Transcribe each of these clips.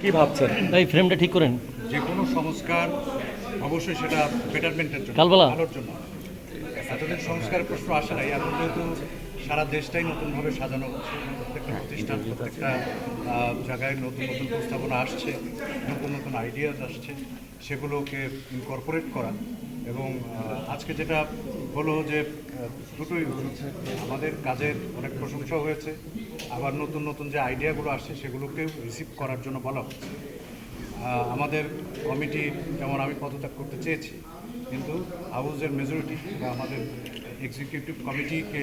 কি ভাবছেন? এই ফ্রেমটা ঠিক করেন। যে কোনো সংস্কার অবশ্যই সেটা বেটারমেন্টের জন্য কালবেলা? ভালোর জন্য। এতদিন সংস্কারের প্রশ্ন আসে নাই এখন যেহেতু সারা দেশটাই নতুনভাবে সাজানো হচ্ছে প্রত্যেকটা প্রতিষ্ঠান প্রত্যেকটা জায়গায় নতুন নতুন প্রস্তাবনা আসছে নতুন নতুন আইডিয়াস আসছে সেগুলোকে ইনকর্পোরেট করা এবং আজকে যেটা হলো যে দুটোই আমাদের কাজের অনেক প্রশংসা হয়েছে। আবার নতুন নতুন যে আইডিয়াগুলো আসছে সেগুলোকেও রিসিভ করার জন্য বলা হচ্ছে। আমাদের কমিটি যেমন আমি পদত্যাগ করতে চেয়েছি, কিন্তু হাউসের মেজরিটি বা আমাদের এক্সিকিউটিভ কমিটিকে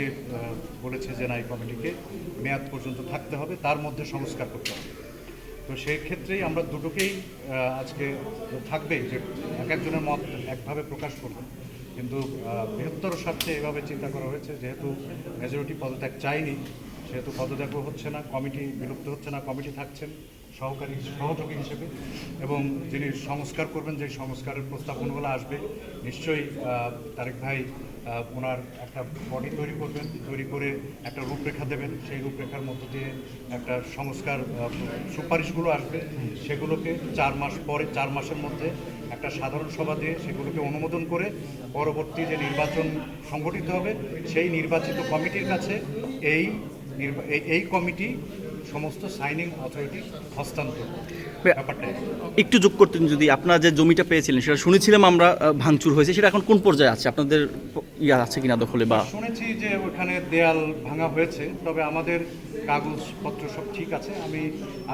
বলেছে যে না, এই কমিটিকে মেয়াদ পর্যন্ত থাকতে হবে। তার মধ্যে সংস্কার করতে হবে। তো সেই ক্ষেত্রেই আমরা দুটোকেই আজকে থাকবে যে এক একজনের মত একভাবে প্রকাশ করব। কিন্তু বৃহত্তর স্বার্থে এভাবে চিন্তা করা হয়েছে, যেহেতু মেজরিটি পদত্যাগ চাইনি, সেহেতু পদত্যাগও হচ্ছে না কমিটি বিলুপ্ত হচ্ছে না কমিটি থাকছেন। সহকারী সহযোগী হিসেবে এবং যিনি সংস্কার করবেন, যে সংস্কারের প্রস্তাবনাগুলো আসবে, নিশ্চয়ই তারেক ভাই ওনার একটা বডি তৈরি করবেন, তৈরি করে একটা রূপরেখা দেবেন। সেই রূপরেখার মধ্য দিয়ে একটা সংস্কার সুপারিশগুলো আসবে। সেগুলোকে চার মাস পরে, চার মাসের মধ্যে একটা সাধারণ সভা দিয়ে সেগুলোকে অনুমোদন করে পরবর্তী যে নির্বাচন সংগঠিত হবে, সেই নির্বাচিত কমিটির কাছে এই- এই কমিটি সমস্ত সাইনিং অথরিটি হস্তান্তর। ব্যাপারটা একটু যোগ করতেন যদি আপনারা যে জমিটা পেয়েছিলেন সেটা শুনেছিলাম আমরা ভাঙচুর হয়েছে সেটা এখন কোন পর্যায়ে আছে? আপনাদের ইয়া আছে কিনা দখলে বা শুনেছি যে ওখানে দেয়াল ভাঙা হয়েছে তবে আমাদের কাগজপত্র সব ঠিক আছে। আমি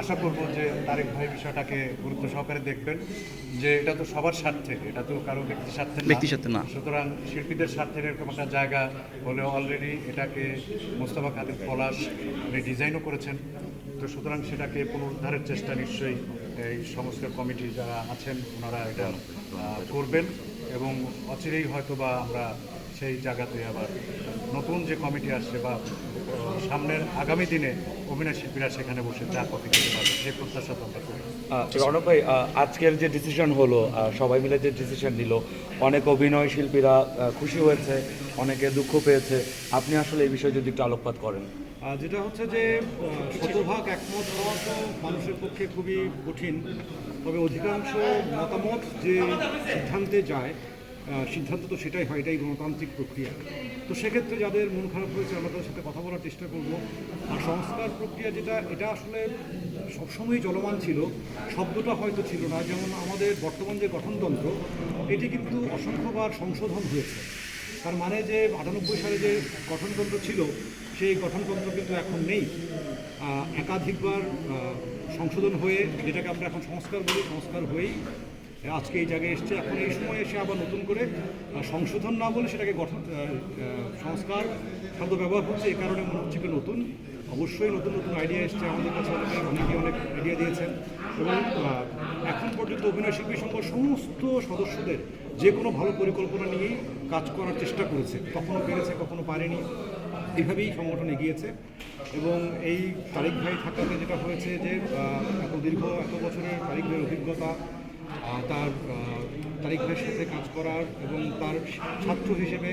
আশা করব যে তারেক ভাই বিষয়টাকে গুরুত্ব সহকারে দেখবেন যে এটা তো সবার স্বার্থে এটা তো কারও ব্যক্তি স্বার্থে ব্যক্তি স্বার্থে না। সুতরাং শিল্পীদের স্বার্থের এরকম একটা জায়গা হলে অলরেডি এটাকে মোস্তফা খাদির পলাশ উনি ডিজাইনও করেছেন। তো সুতরাং সেটাকে পুনরুদ্ধারের চেষ্টা নিশ্চয়ই এই সংস্কার কমিটি যারা আছেন ওনারা এটা করবেন এবং অচিরেই হয়তো বা আমরা সেই জায়গাতে আবার নতুন যে কমিটি আসছে বা সামনের আগামী দিনে অভিনয় শিল্পীরা সেখানে বসে চা কফি খেতে পারবে সেই প্রত্যাশা তো আমরা করি। আহ, রণব ভাই আজকের যে ডিসিশন হলো সবাই মিলে যে ডিসিশন নিল অনেক অভিনয় শিল্পীরা খুশি হয়েছে অনেকে দুঃখ পেয়েছে। আপনি আসলে এই বিষয়ে যদি একটু আলোকপাত করেন। যেটা হচ্ছে যে শতভাগ একমত হওয়া তো মানুষের পক্ষে খুবই কঠিন। তবে অধিকাংশ মতামত যে সিদ্ধান্তে যায় সিদ্ধান্ত তো সেটাই হয়, এটাই গণতান্ত্রিক প্রক্রিয়া। তো সেক্ষেত্রে যাদের মন খারাপ হয়েছে, আমরা তাদের সাথে কথা বলার চেষ্টা করব। আর সংস্কার প্রক্রিয়া যেটা, এটা আসলে সবসময়ই চলমান ছিল, শব্দটা হয়তো ছিল না। যেমন আমাদের বর্তমান যে গঠনতন্ত্র, এটি কিন্তু অসংখ্যবার সংশোধন হয়েছে। তার মানে যে আটানব্বই সালে যে গঠনতন্ত্র ছিল, সেই গঠনতন্ত্র কিন্তু এখন নেই। একাধিকবার সংশোধন হয়ে, যেটাকে আমরা এখন সংস্কার বলি, সংস্কার হয়েই আজকে এই জায়গায় এসছে। এখন এই সময় এসে আবার নতুন করে সংশোধন না বলে সেটাকে গঠন সংস্কার শব্দ ব্যবহার হচ্ছে, এই কারণে মনে হচ্ছে নতুন। অবশ্যই নতুন নতুন আইডিয়া এসছে আমাদের কাছে, অনেকে অনেকে অনেক আইডিয়া দিয়েছেন। এবং এখন পর্যন্ত অভিনয় শিল্পী সংঘ সমস্ত সদস্যদের যে কোনো ভালো পরিকল্পনা নিয়েই কাজ করার চেষ্টা করেছে। কখনো পেরেছে, কখনো পারেনি। এভাবেই সংগঠন এগিয়েছে। এবং এই তারিক ভাই থাকাতে যেটা হয়েছে যে এত দীর্ঘ, এত বছরের তারিক ভাইয়ের অভিজ্ঞতা তার তারিক সাথে কাজ করার এবং তার ছাত্র হিসেবে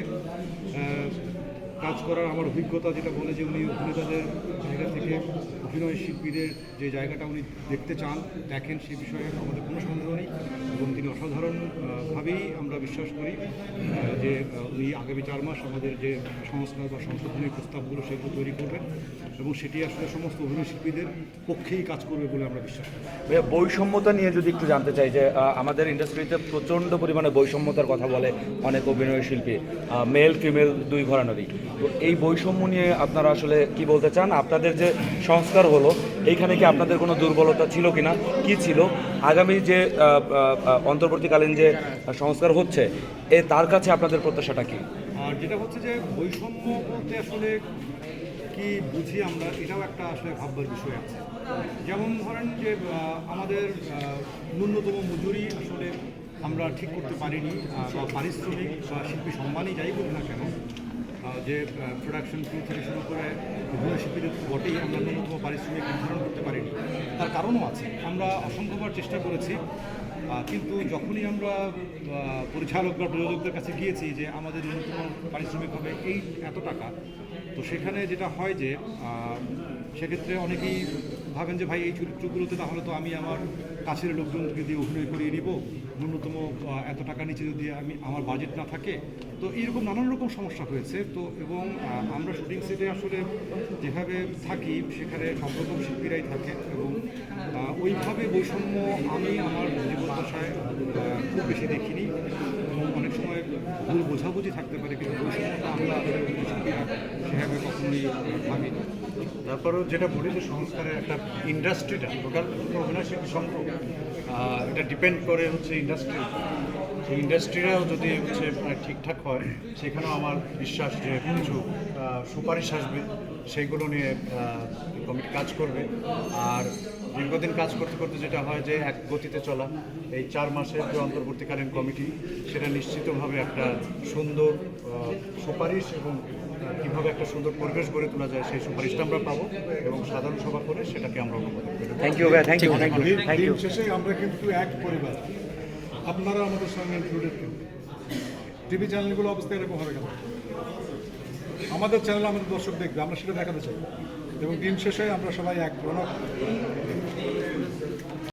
কাজ করার আমার অভিজ্ঞতা, যেটা বলে যে উনি অভিনেতাদের জায়গা থেকে অভিনয় শিল্পীদের যে জায়গাটা উনি দেখতে চান, দেখেন সেই বিষয়ে আমাদের কোনো সন্দেহ নেই এবং তিনি অসাধারণভাবেই আমরা বিশ্বাস করি যে উনি আগামী চার মাস আমাদের যে সংস্কার বা সংশোধনের প্রস্তাবগুলো সেগুলো তৈরি করবেন এবং সেটি আসলে সমস্ত অভিনয় শিল্পীদের পক্ষেই কাজ করবে বলে আমরা বিশ্বাস করি। ভাইয়া, বৈষম্যতা নিয়ে যদি একটু জানতে চাই যে আমাদের ইন্ডাস্ট্রিতে প্রচণ্ড পরিমাণে বৈষম্যতার কথা বলে অনেক অভিনয় শিল্পী মেল, ফিমেল দুই ঘরানারই। তো এই বৈষম্য নিয়ে আপনারা আসলে কি বলতে চান? আপনাদের যে সংস্কার হলো, এইখানে কি আপনাদের কোনো দুর্বলতা ছিল কিনা? কি ছিল? আগামী যে অন্তর্বর্তীকালীন যে সংস্কার হচ্ছে, এ তার কাছে আপনাদের প্রত্যাশাটা কি? যেটা হচ্ছে যে, বৈষম্য বলতে আসলে কি বুঝি আমরা, এটাও একটা আসলে ভাববার বিষয় আছে। যেমন ধরেন যে আমাদের ন্যূনতম মজুরি আসলে আমরা ঠিক করতে পারিনি বা পারিশ্রমিক বা শিল্পী সম্মানই যাই বলি না কেন যে প্রোডাকশন ক্রু থেকে শুরু করে বিভিন্ন শিল্পীদের বটেই আমরা ন্যূনতম পারিশ্রমিক নির্ধারণ করতে পারিনি। তার কারণও আছে। আমরা অসংখ্যবার চেষ্টা করেছি। কিন্তু যখনই আমরা পরিচালক বা প্রযোজকদের কাছে গিয়েছি যে আমাদের ন্যূনতম পারিশ্রমিক হবে এই এত টাকা, তো সেখানে যেটা হয় যে সেক্ষেত্রে অনেকেই ভাবেন যে ভাই এই চরিত্রগুলোতে তাহলে তো আমি আমার কাছের লোকজনকে দিয়ে অভিনয় করিয়ে নিব, ন্যূনতম এত টাকা নিচে যদি আমি, আমার বাজেট না থাকে। তো এইরকম নানান রকম সমস্যা হয়েছে, তো এবং আমরা শুটিং সেটে আসলে যেভাবে থাকি, সেখানে সব রকম শিল্পীরাই থাকে এবং ওইভাবে বৈষম্য আমি আমার বেশি দেখিনি। এবং অনেক সময় ভুল বোঝাবুঝি থাকতে পারে, কিন্তু বৈষম্যটা আমরা সেভাবে কখনোই ভাবিনি। তারপরেও যেটা বলি যে সংস্কারের একটা ইন্ডাস্ট্রিটা টোটাল অভিনয় শিল্পী সংঘ এটা ডিপেন্ড করে হচ্ছে ইন্ডাস্ট্রি সেই ইন্ডাস্ট্রিরাও যদি হচ্ছে ঠিকঠাক হয়, সেখানেও আমার বিশ্বাস যে কিছু সুপারিশ আসবে, সেইগুলো নিয়ে কমিটি কাজ করবে। আর দীর্ঘদিন কাজ করতে করতে যেটা হয় যে এক গতিতে চলা এই চার মাসের যে অন্তর্বর্তীকালীন কমিটি সেটা নিশ্চিতভাবে একটা সুন্দর সুপারিশ এবং কীভাবে একটা সুন্দর পরিবেশ গড়ে তোলা যায় সেই সুপারিশটা আমরা পাবো এবং সাধারণ সভা করে সেটাকে আমরা অনুমোদন করব thank you thank you thank you শেষে আমরা কিন্তু এক পরিবার। আপনারা আমাদের সঙ্গে ইনক্লুডেড কিন্তু টিভি চ্যানেলগুলো অবস্থা এরকম হবে কেন? আমাদের চ্যানেল আমাদের দর্শক দেখবে আমরা সেটা দেখাতে চাই। এবং দিন শেষে আমরা সবাই এক জনক